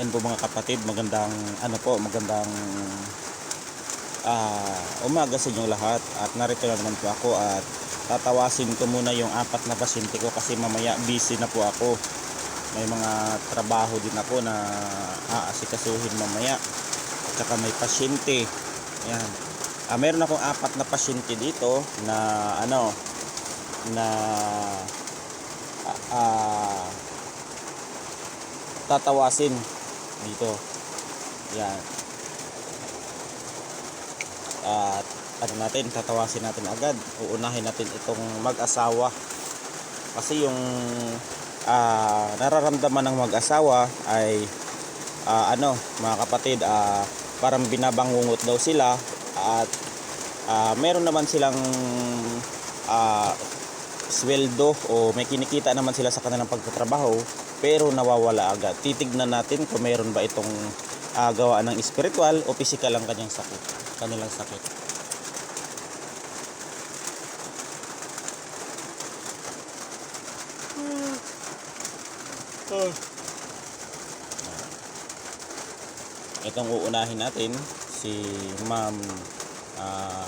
Ayan po mga kapatid, magandang ano po, magandang ah, umaga sa inyong lahat at narito na naman po ako at tatawasin ko muna yung apat na pasyente ko kasi mamaya busy na po ako. May mga trabaho din ako na aasikasuhin mamaya. At saka may pasyente. Ayan. Ah, meron akong apat na pasyente dito na ano na ah, tatawasin dito. Yan. At ano natin, tatawasin natin agad. Uunahin natin itong mag-asawa. Kasi yung ah, nararamdaman ng mag-asawa ay ah, ano, mga kapatid, ah, parang binabangungot daw sila at ah, meron naman silang ah, sweldo o may kinikita naman sila sa kanilang pagtatrabaho pero nawawala agad. Titignan natin kung meron ba itong ah, gawa ng spiritual o physical ang kanyang sakit, kanilang sakit. Itong uunahin natin si Ma'am ah,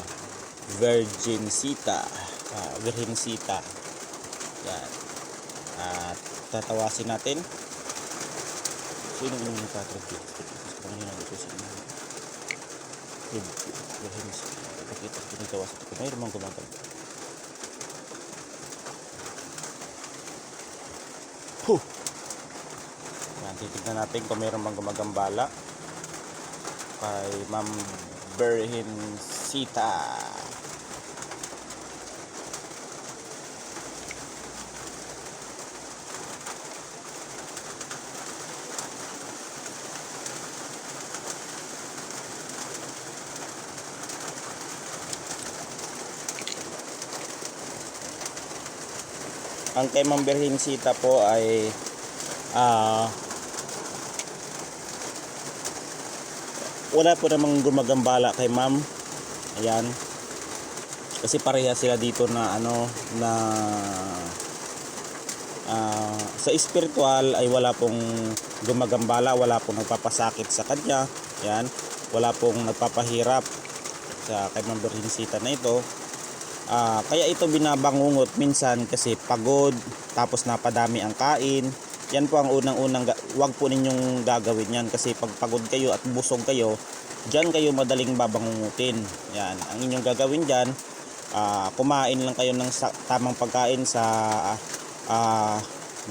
Virgin Sita. Ah, Virgin Sita. Yan. At tatawasin natin. Sino yung mga Patrick Diaz? Kung ano nandito si Virgin Sita. Ipakita ko nito tawasin ko. Mayroon mang gumagal. Huh! Yan, titignan natin kung mayroon bang gumagambala kay Ma'am Berhin Sita. Ang kay Ma'am Berhin Sita po ay ah wala po namang gumagambala kay ma'am. Ayan. Kasi pareha sila dito na ano na ah, sa spiritual ay wala pong gumagambala wala pong nagpapasakit sa kanya. Ayan. Wala pong nagpapahirap sa kay ma'am Berlinsita na ito Ah, kaya ito binabangungot minsan kasi pagod tapos napadami ang kain. Yan po ang unang-unang wag po ninyong gagawin yan kasi pag pagod kayo at busog kayo diyan kayo madaling babangungutin. Yan ang inyong gagawin diyan kumain lang kayo ng sa- tamang pagkain sa ah,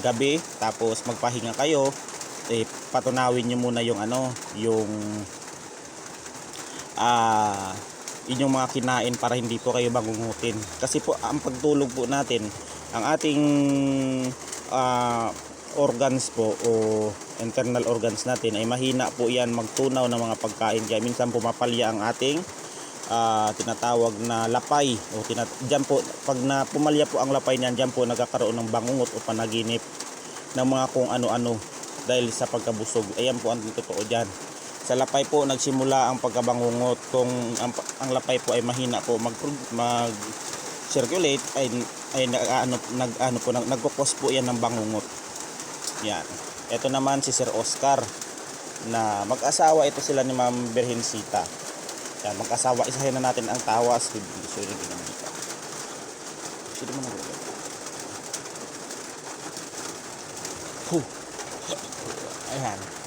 gabi tapos magpahinga kayo eh, patunawin nyo muna yung ano yung ah inyong mga kinain para hindi po kayo bangungutin kasi po ang pagtulog po natin ang ating ah, organs po o internal organs natin ay mahina po yan magtunaw ng mga pagkain. Kaya minsan pumapalya ang ating ah, tinatawag na lapay. O tinat dyan po pag na pumalya po ang lapay niyan dyan po nagkakaroon ng bangungot o panaginip ng mga kung ano-ano dahil sa pagkabusog. Ayan po ang totoo dyan sa lapay po nagsimula ang pagkabangungot kung ang, ang lapay po ay mahina po mag mag circulate ay ay nag ano nag ano po nag, nagkukos po yan ng bangungot. Yan. Ito naman si Sir Oscar na mag-asawa. Ito sila ni Ma'am Berhinsita yan mag-asawa. Isahin na natin ang tawas. Sorry din naman dito sino na Huh. Ayan.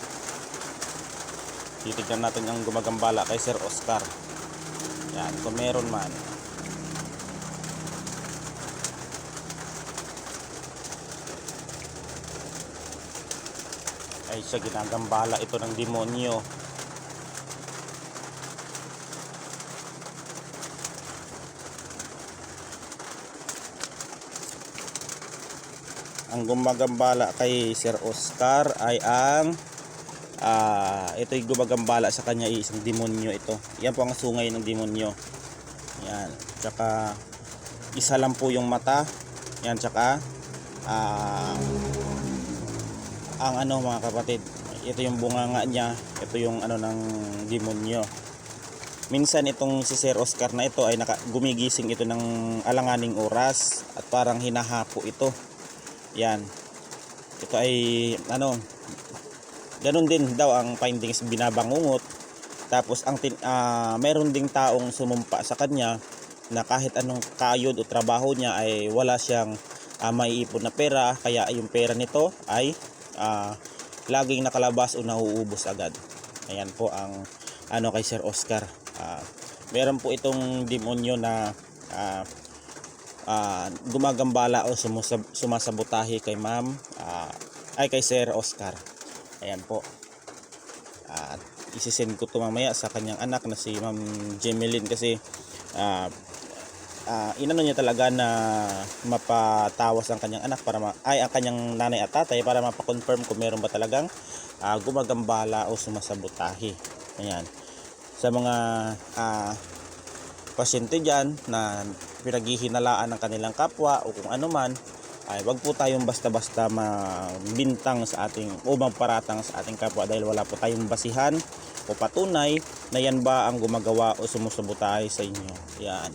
Titignan natin ang gumagambala kay Sir Oscar. Yan, kung meron man. Ay siya ginagambala ito ng demonyo. Ang gumagambala kay Sir Oscar ay ang ah ito'y gumagambala sa kanya isang demonyo ito. Yan po ang sungay ng demonyo. Yan. Tsaka isa lang po yung mata. Yan tsaka ah ang ano mga kapatid, ito yung bunganga niya, ito yung ano ng demonyo. Minsan itong si Sir Oscar na ito ay naka, gumigising ito ng alanganing oras at parang hinahapo ito. Yan. Ito ay ano ganun din daw ang findings binabangungot. Tapos ang tin, ah, meron ding taong sumumpa sa kanya na kahit anong kayod o trabaho niya ay wala siyang ah, maiipon na pera kaya yung pera nito ay ah, laging nakalabas o nauubos agad. Ayan po ang ano kay Sir Oscar. Ah, meron po itong demonyo na ah, ah, gumagambala o sumusab- sumasabotahe kay ma'am ah, ay kay Sir Oscar. Ayan po. At isisend ko to mamaya sa kanyang anak na si Ma'am Jemeline kasi ah ah, inano niya talaga na mapatawas ang kanyang anak para ma- ay ang kanyang nanay at tatay para mapakonfirm kung meron ba talagang ah, gumagambala o sumasabotahe. Ayan. Sa mga ah, pasyente dyan na pinaghihinalaan ng kanilang kapwa o kung ano man ay wag po tayong basta-basta mabintang sa ating o magparatang sa ating kapwa dahil wala po tayong basihan o patunay na yan ba ang gumagawa o sumusubotahe sa inyo. Yan.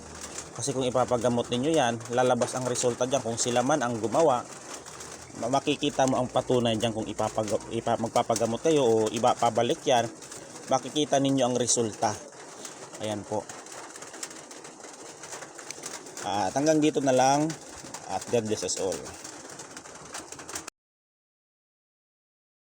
Kasi kung ipapagamot ninyo yan, lalabas ang resulta dyan kung sila man ang gumawa ma- makikita mo ang patunay dyan kung ipapag, ipa, magpapagamot kayo o iba pabalik yan makikita ninyo ang resulta ayan po at hanggang dito na lang at God bless us all